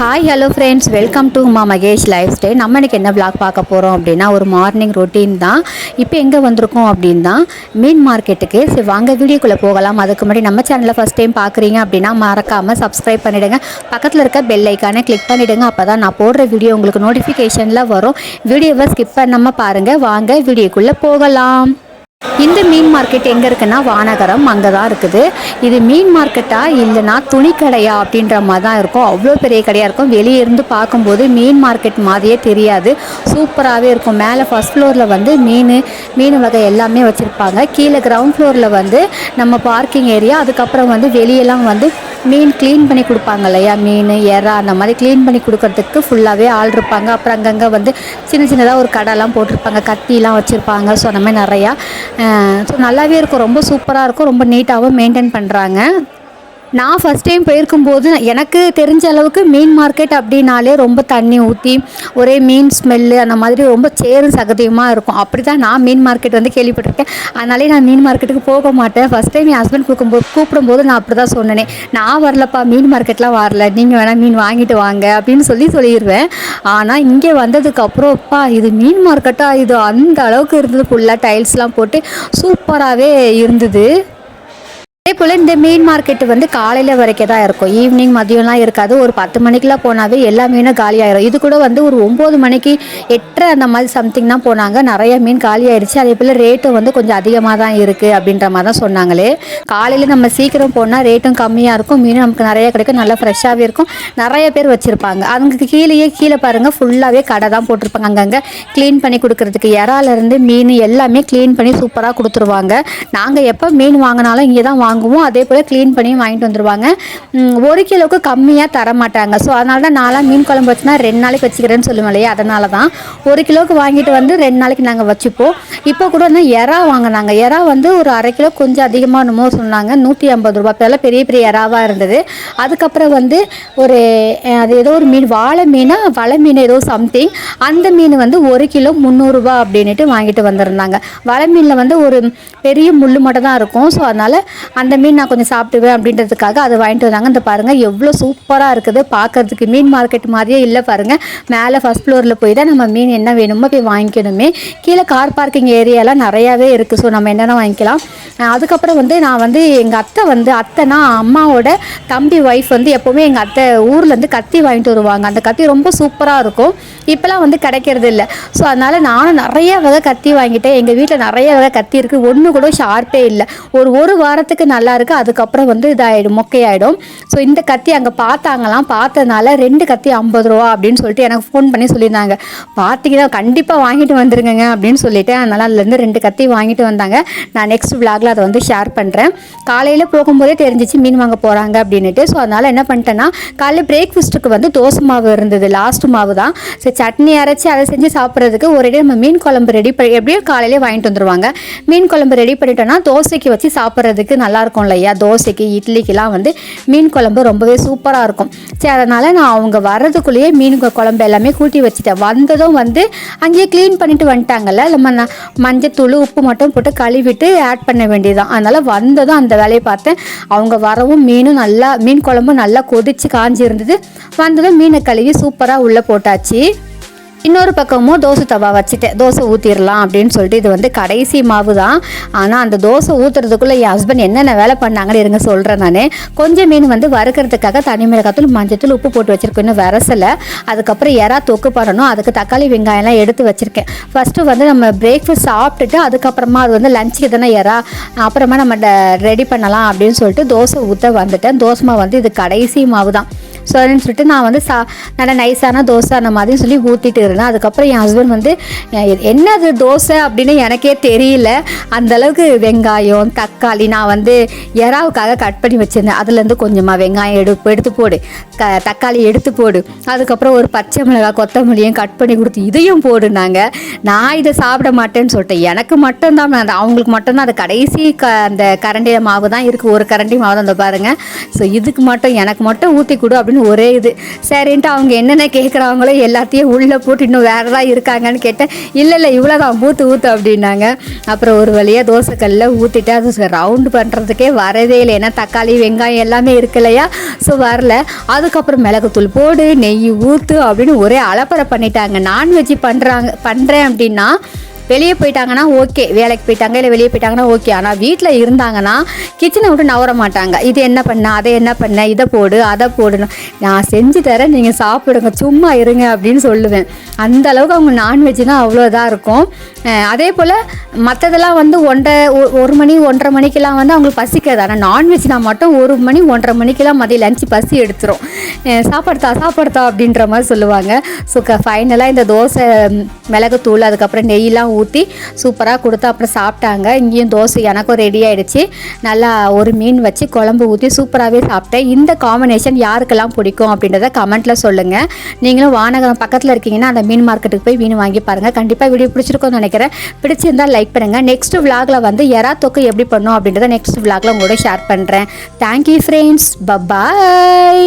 Hi hello friends welcome to Uma Mahesh lifestyle நம்ம எனக்கு என்ன vlog பார்க்க போகிறோம் அப்படின்னா ஒரு மார்னிங் ரொட்டீன் தான். இப்போ எங்கே வந்திருக்கோம் அப்படின்னு தான் மீன் மார்க்கெட்டுக்கு சரி வாங்க வீடியோக்குள்ளே போகலாம். அதுக்கு முன்னாடி நம்ம சேனலை ஃபஸ்ட் டைம் பார்க்குறீங்க அப்படின்னா மறக்காமல் சப்ஸ்கிரைப் பண்ணிவிடுங்க பக்கத்தில் இருக்க பெல் ஐக்கானை கிளிக் பண்ணிவிடுங்க அப்போ தான் நான் போடுற வீடியோ உங்களுக்கு நோட்டிஃபிகேஷனில் வரும். வீடியோவை ஸ்கிப் பண்ணாமல் பாருங்கள் வாங்க வீடியோக்குள்ளே போகலாம். இந்த மீன் மார்க்கெட் எங்கே இருக்குன்னா வானகரம். அங்கே தான் இருக்குது. இது மீன் மார்க்கெட்டா இல்லைனா துணி கடையா அப்படின்ற மாதிரி தான் இருக்கும். அவ்வளோ பெரிய கடையாக இருக்கும். வெளியே இருந்து பார்க்கும்போது மீன் மார்க்கெட் மாதிரியே தெரியாது. சூப்பராகவே இருக்கும். மேலே ஃபஸ்ட் ஃப்ளோரில் வந்து மீன் மீன் வகை எல்லாமே வச்சுருப்பாங்க. கீழே கிரவுண்ட் ஃப்ளோரில் வந்து நம்ம பார்க்கிங் ஏரியா அதுக்கப்புறம் வந்து வெளியெல்லாம் வந்து மீன் க்ளீன் பண்ணி கொடுப்பாங்க இல்லையா? மீன் எறா அந்த மாதிரி க்ளீன் பண்ணி கொடுக்கறதுக்கு ஃபுல்லாகவே ஆள் இருப்பாங்க. அப்புறம் அங்கங்கே வந்து சின்ன சின்னதாக ஒரு கடைலாம் போட்டிருப்பாங்க. கத்திலாம் வச்சுருப்பாங்க. ஸோ அந்த மாதிரி நிறையா. ஸோ நல்லாவே இருக்கும். ரொம்ப சூப்பராக இருக்கும். ரொம்ப நீட்டாகவும் மெயின்டைன் பண்ணுறாங்க நான் ஃபஸ்ட் டைம் போயிருக்கும்போது எனக்கு தெரிஞ்ச அளவுக்கு மீன் மார்க்கெட் அப்படின்னாலே ரொம்ப தண்ணி ஊற்றி ஒரே மீன் ஸ்மெல்லு அந்த மாதிரி ரொம்ப சேரும் சகதியுமாக இருக்கும். அப்படி தான் நான் மீன் மார்க்கெட் வந்து கேள்விப்பட்டிருக்கேன். அதனாலே நான் மீன் மார்க்கெட்டுக்கு போக மாட்டேன். ஃபஸ்ட் டைம் என் ஹஸ்பண்ட் கூப்பிடும்போது கூப்பிடும்போது நான் அப்படி தான் சொன்னேனே. நான் வரலப்பா மீன் மார்க்கெட்லாம் வரல. நீங்கள் வேணால் மீன் வாங்கிட்டு வாங்க அப்படின்னு சொல்லி சொல்லிடுவேன் ஆனால் இங்கே வந்ததுக்கப்புறம் அப்பா இது மீன் மார்க்கெட்டாக இது அந்த அளவுக்கு இருந்தது. ஃபுல்லாக டைல்ஸ்லாம் போட்டு சூப்பராகவே இருந்தது. அதே போல் இந்த மீன் மார்க்கெட்டு வந்து காலையில் வரைக்கும் தான் இருக்கும். ஈவினிங் மதியம்லாம் இருக்காது. ஒரு பத்து மணிக்கெலாம் போனாவே எல்லா மீனும் காலியாயிரும். இது கூட வந்து ஒரு ஒம்பது மணிக்கு எட்டரை அந்த மாதிரி சம்திங் தான் போனாங்க. நிறைய மீன் காலி ஆயிடுச்சு அதே போல் ரேட்டும் வந்து கொஞ்சம் அதிகமாக தான் இருக்குது அப்படின்ற மாதிரி தான் சொன்னாங்களே. காலையில் நம்ம சீக்கிரம் போனால் ரேட்டும் கம்மியாக இருக்கும். மீனும் நமக்கு நிறைய கிடைக்கும். நல்லா ஃப்ரெஷ்ஷாகவே இருக்கும். நிறைய பேர் வச்சுருப்பாங்க. அதுக்கு கீழேயே கீழே பாருங்கள் ஃபுல்லாகவே கடை தான் போட்டிருப்பாங்க அங்கங்கே. க்ளீன் பண்ணி கொடுக்குறதுக்கு இறாலேருந்து மீன் எல்லாமே க்ளீன் பண்ணி சூப்பராக கொடுத்துருவாங்க. நாங்கள் எப்போ மீன் வாங்கினாலும் இங்கே தான் வாங்குவோம். அதே போல் க்ளீன் பண்ணி வாங்கிட்டு வந்துடுவாங்க ஒரு கிலோவுக்கு கம்மியாக தர மாட்டாங்க ஸோ அதனால தான் நான்லாம் மீன் குழம்பு வச்சுனா ரெண்டு நாளைக்கு வச்சுக்கிறேன்னு சொல்லுவேன் இல்லையா? அதனால தான் ஒரு கிலோவுக்கு வாங்கிட்டு வந்து ரெண்டு நாளைக்கு நாங்கள் வச்சுப்போம். இப்போ கூட வந்து எறா வாங்கினாங்க. எறா வந்து ஒரு அரை கிலோ கொஞ்சம் அதிகமாக என்னமோ சொன்னாங்க. நூற்றி ஐம்பது ரூபா அப்போல்லாம் பெரிய பெரிய எறாவாக இருந்தது. அதுக்கப்புறம் வந்து ஒரு அது ஏதோ ஒரு மீன் வாழை மீனா வலை மீன் ஏதோ சம்திங் அந்த மீன் வந்து ஒரு கிலோ முந்நூறுரூவா அப்படின்ட்டு வாங்கிட்டு வந்திருந்தாங்க. வலை மீனில் வந்து ஒரு பெரிய முள் மட்டும் தான் இருக்கும். ஸோ அதனால் அந்த அந்த மீன் நான் கொஞ்சம் சாப்பிடுவேன் அப்படின்றதுக்காக அதை வாங்கிட்டு வந்தாங்க. அந்த பாருங்கள் எவ்வளோ சூப்பராக இருக்குது. பார்க்கறதுக்கு மீன் மார்க்கெட் மாதிரியே இல்லை பாருங்கள் மேலே ஃபஸ்ட் ஃப்ளோரில் போய் தான் நம்ம மீன் என்ன வேணுமோ போய் வாங்கிக்கணுமே. கீழே கார் பார்க்கிங் ஏரியாலாம் நிறையாவே இருக்குது ஸோ நம்ம என்னென்ன வாங்கிக்கலாம்? அதுக்கப்புறம் வந்து நான் வந்து எங்கள் அத்தை வந்து அத்தைனா அம்மாவோட தம்பி ஒய்ஃப் வந்து எப்போவுமே எங்கள் அத்தை ஊர்லேருந்து கத்தி வாங்கிட்டு வருவாங்க. அந்த கத்தி ரொம்ப சூப்பராக இருக்கும். இப்போலாம் வந்து கிடைக்கிறது இல்லை. ஸோ அதனால் நானும் நிறைய வகை கத்தி வாங்கிட்டேன். எங்கள் வீட்டில் நிறைய வகை கத்தி இருக்குது ஒன்று கூட ஷார்ப்பே இல்லை. ஒரு ஒரு வாரத்துக்கு நல்லா இருக்குது அதுக்கப்புறம் வந்து இதாகிடும் மொக்கையாயிடும். ஸோ இந்த கத்தி அங்கே பார்த்தாங்களாம். பார்த்ததுனால ரெண்டு கத்தி ஐம்பது ரூபா அப்படின்னு சொல்லிட்டு எனக்கு ஃபோன் பண்ணி சொல்லியிருந்தாங்க. பார்த்தீங்கன்னா கண்டிப்பாக வாங்கிட்டு வந்துருங்க அப்படின்னு சொல்லிட்டு அதனால் அதுலேருந்து ரெண்டு கத்தி வாங்கிட்டு வந்தாங்க. நான் நெக்ஸ்ட் விளாகில் அதை வந்து ஷேர் பண்ணுறேன் காலையில் போகும்போதே தெரிஞ்சிச்சு மீன் வாங்க போகிறாங்க அப்படின்ட்டு ஸோ அதனால் என்ன பண்ணிட்டேன்னா காலையில் பிரேக்ஃபாஸ்ட்டுக்கு வந்து தோசை மாவு இருந்தது லாஸ்ட் மாவு தான். ஸோ சட்னி அரைச்சி அதை செஞ்சு சாப்பிட்றதுக்கு ஒரேடி நம்ம மீன் குழம்பு ரெடி பண்ணி எப்படியும் காலையிலே வாங்கிட்டு வந்துருவாங்க. மீன் குழம்பு ரெடி பண்ணிட்டோன்னா தோசைக்கு வச்சு சாப்பிட்றதுக்கு நல்லா இருக்கும் இல்லையா தோசைக்கு இட்லிக்கெலாம் வந்து மீன் குழம்பு ரொம்பவே சூப்பராக இருக்கும். சரி அதனால் நான் அவங்க வர்றதுக்குள்ளேயே மீன் குழம்பு எல்லாமே கூட்டி வச்சுட்டேன். வந்ததும் வந்து அங்கேயே க்ளீன் பண்ணிட்டு வந்துட்டாங்கல்ல? நம்ம மஞ்சத்தூள் உப்பு மட்டும் போட்டு கழுவிட்டு ஆட் பண்ண வேண்டியதுதான். அதனால் வந்ததும் அந்த வேலையை பார்த்தேன். அவங்க வரவும் மீனும் நல்லா மீன் குழம்பும் நல்லா கொதிச்சு காஞ்சி இருந்தது வந்ததும் மீனை கழுவி சூப்பராக உள்ளே போட்டாச்சு. இன்னொரு பக்கமும் தோசை தவா வச்சுட்டேன் தோசை ஊற்றிடலாம் அப்படின்னு சொல்லிட்டு இது வந்து கடைசி மாவு தான். ஆனால் அந்த தோசை ஊற்றுறதுக்குள்ளே என் ஹஸ்பண்ட் என்னென்ன வேலை பண்ணாங்கன்னு இருங்க சொல்கிறேன் நான். கொஞ்சம் மீன் வந்து வறுக்கிறதுக்காக தனி மிளகாத்தூள் மஞ்சத்தூள் உப்பு போட்டு வச்சுருக்கோம் இன்னும் விரசலை. அதுக்கப்புறம் எறா தொக்கு பண்ணணும். அதுக்கு தக்காளி வெங்காயம்லாம் எடுத்து வச்சுருக்கேன். ஃபஸ்ட்டு வந்து நம்ம பிரேக்ஃபாஸ்ட் சாப்பிட்டுட்டு அதுக்கப்புறமா அது வந்து லஞ்சுக்கு தானே எறா. அப்புறமா நம்ம ரெடி பண்ணலாம் அப்படின்னு சொல்லிட்டு தோசை ஊற்ற வந்துட்டேன். தோசை மாவு வந்து இது கடைசி மாவு தான். ஸோ அப்படின்னு சொல்லிட்டு நான் வந்து சா நல்லா நைஸான தோசை அந்த மாதிரி சொல்லி ஊற்றிட்டு இருந்தேன். அதுக்கப்புறம் என் ஹஸ்பண்ட் வந்து என்ன என்னது தோசை அப்படின்னு எனக்கே தெரியல. அந்த அளவுக்கு வெங்காயம் தக்காளி நான் வந்து எறாவுக்காக கட் பண்ணி வச்சுருந்தேன். அதுலேருந்து கொஞ்சமாக வெங்காயம் எடு எடுத்து போடு. க தக்காளி எடுத்து போடு. அதுக்கப்புறம் ஒரு பச்சை மிளகாய் கொத்தமல்லியும் கட் பண்ணி கொடுத்து இதையும் போடுனாங்க நான் இதை சாப்பிட மாட்டேன்னு சொல்லிட்டேன். எனக்கு மட்டும்தான் அந்த அவங்களுக்கு மட்டும்தான் அது கடைசி க அந்த கரண்டி மாவு தான் இருக்குது ஒரு கரண்டி மாவு தான் அந்த பாருங்கள் ஸோ இதுக்கு மட்டும் எனக்கு மட்டும் ஊற்றி கொடு அப்படி அப்படின்னு ஒரே இது. சரின்ட்டு அவங்க என்னென்ன கேட்குறாங்களோ எல்லாத்தையும் உள்ளே போட்டு இன்னும் வேறு தான் இருக்காங்கன்னு கேட்டேன். இல்லை இல்லை இவ்வளோ தான் ஊற்று ஊற்று அப்படின்னாங்க. அப்புறம் ஒரு வழியாக தோசைக்கல்லில் ஊற்றிட்டு அது ரவுண்டு பண்ணுறதுக்கே வரவே இல்லை. ஏன்னா தக்காளி வெங்காயம் எல்லாமே இருக்கு இல்லையா? ஸோ வரல. அதுக்கப்புறம் மிளகுத்தூள் போடு நெய் ஊற்று அப்படின்னு ஒரே அலப்பறை பண்ணிட்டாங்க. நான்வெஜ் பண்ணுறாங்க பண்ணுறேன் அப்படின்னா வெளியே போயிட்டாங்கன்னா ஓகே. வேலைக்கு போயிட்டாங்க இல்லை வெளியே போயிட்டாங்கன்னா ஓகே. ஆனால் வீட்டில் இருந்தாங்கன்னா கிச்சனை விட்டு நவர மாட்டாங்க. இது என்ன பண்ண அதை என்ன பண்ண இதை போடு அதை போடணும் நான் செஞ்சு தரேன் நீங்கள் சாப்பிடுங்க சும்மா இருங்க அப்படின்னு சொல்லுவேன். அந்த அளவுக்கு அவங்க நான்வெஜ்னா அவ்வளோ இதாக இருக்கும். அதே போல் மற்றதெல்லாம் வந்து ஒன்றரை ஒரு மணி ஒன்றரை மணிக்கெல்லாம் வந்து அவங்களுக்கு பசிக்காது. ஆனால் நான்வெஜ்னா மட்டும் ஒரு மணி ஒன்றரை மணிக்கெல்லாம் மதியம் லஞ்சு பசி எடுத்துரும். அஹ் சாப்பாடுத்தா அப்படின்ற மாதிரி சொல்லுவாங்க. ஸோ ஃபைனலாக இந்த தோசை மிளகு மிளகுத்தூள் அதுக்கப்புறம் நெய்யெலாம் ஊற்றி சூப்பராக கொடுத்து அப்புறம் சாப்பிட்டாங்க. இங்கேயும் தோசை எனக்கும் ரெடி ஆகிடுச்சு நல்லா ஒரு மீன் வச்சு குழம்பு ஊற்றி சூப்பராகவே சாப்பிட்டேன். இந்த காம்பினேஷன் யாருக்கெல்லாம் பிடிக்கும் அப்படின்றத கமெண்ட்டில் சொல்லுங்கள் நீங்களும் வானகம் பக்கத்தில் இருக்கீங்கன்னா அந்த மீன் மார்க்கெட்டுக்கு போய் மீன் வாங்கி பாருங்கள் கண்டிப்பாக வீடியோ பிடிச்சிருக்கோன்னு நினைக்கிறேன். பிடிச்சிருந்தால் லைக் பண்ணுங்கள் நெக்ஸ்ட் விலாகில் வந்து எறா தொக்கு எப்படி பண்ணும் அப்படின்றத நெக்ஸ்ட் விலாகில் உங்களோட ஷேர் பண்ணுறேன் தேங்க்யூ ஃப்ரெண்ட்ஸ் பபாய்